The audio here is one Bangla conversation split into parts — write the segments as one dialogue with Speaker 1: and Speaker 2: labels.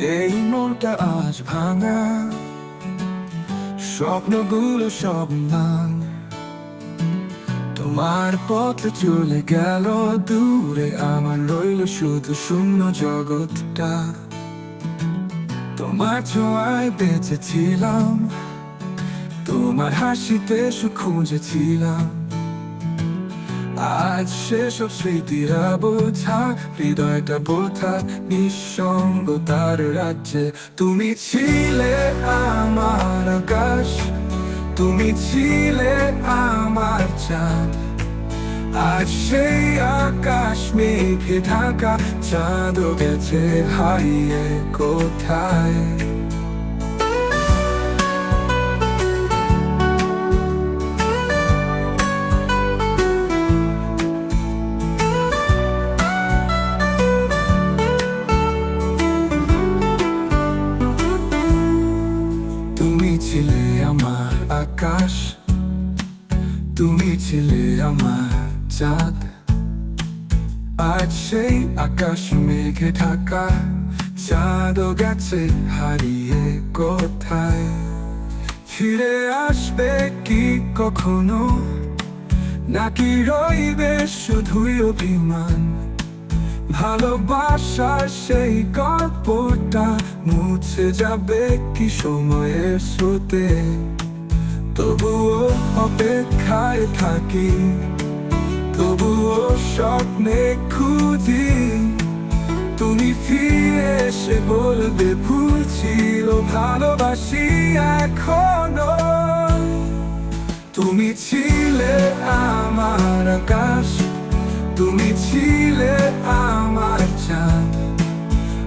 Speaker 1: এই ভাঙা। স্বপ্নগুলো সব তোমার পথে চলে গেল, দূরে আমার রইল শুধু শূন্য জগৎটা। তোমার ছোঁয়ায় বেঁচেছিলাম, তোমার হাসিতে সুখ খুঁজেছিলাম। আজ সেসব স্মৃতিরা বোঝা হৃদয়টা বোঝা নিঃসঙ্গতার রাজ্যে। তুমি ছিলে আমার আকাশ, তুমি ছিলে আমার চাঁদ। আজ সেই আকাশ মেঘে ঢাকা চাঁদ গেছে হারিয়ে কোথায়? ছিলে আমার আকাশ। তুমি ছিলে আমার চাঁদ। আজ সেই আকাশ মেঘে ঢাকা। চাঁদও গেছে হারিয়ে কোথায়? ফিরে আসবে কি কখনো? নাকি রইবে শুধুই অভিমান? ভালোবাসার সেই গল্পটা মুছে যাবে কি সময়ের স্রোতে? তবুও অপেক্ষায় থাকি, তবুও স্বপ্নে খুঁজি। তুমি ফিরে এসে বলবে ভুল ছিল ভালোবাসি এখনও। তুমি ছিলে আমার আকাশ তুমি ছিলে আমার চাঁদ।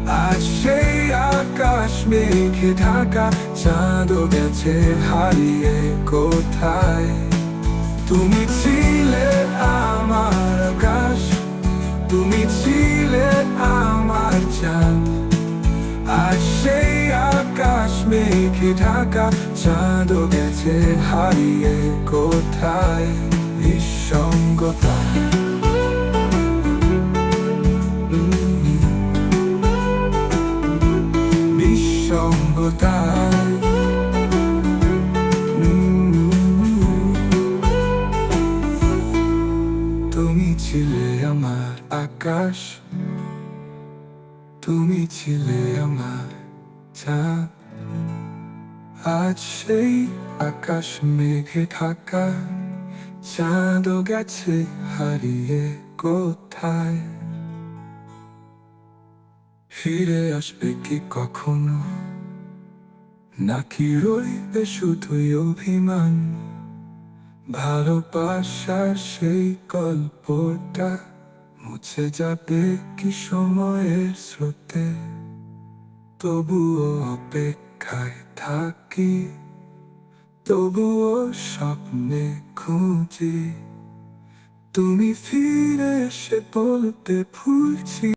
Speaker 1: আজ সেই আকাশ মেঘে ঢাকা, চাঁদও গেছে হারিয়ে কোথায়? তুমি ছিলে আমার আকাশ, তুমি ছিলে আমার চাঁদ। আজ সেই আকাশ মেঘে ঢাকা, চাঁদও গেছে হারিয়ে কোথায়? নিঃসঙ্গতা নিঃসঙ্গতায় তুমি ছিলে আমার আকাশ, তুমি ছিলে আমার চাঁদ। আজ আকাশ মেঘে ঢাকা, চাঁদও গেছে হারিয়ে কোথায়? ফিরে আসবে কি কখনো? নাকি রইবে শুধুই অভিমান? ভালোবাসার সেই গল্পটা মুছে যাবে কি সময়ের স্রোতে? তবুও অপেক্ষায় থাকি, তবুও স্বপ্নে খুঁজি। তুমি ফিরে এসে বলতে ভুলছি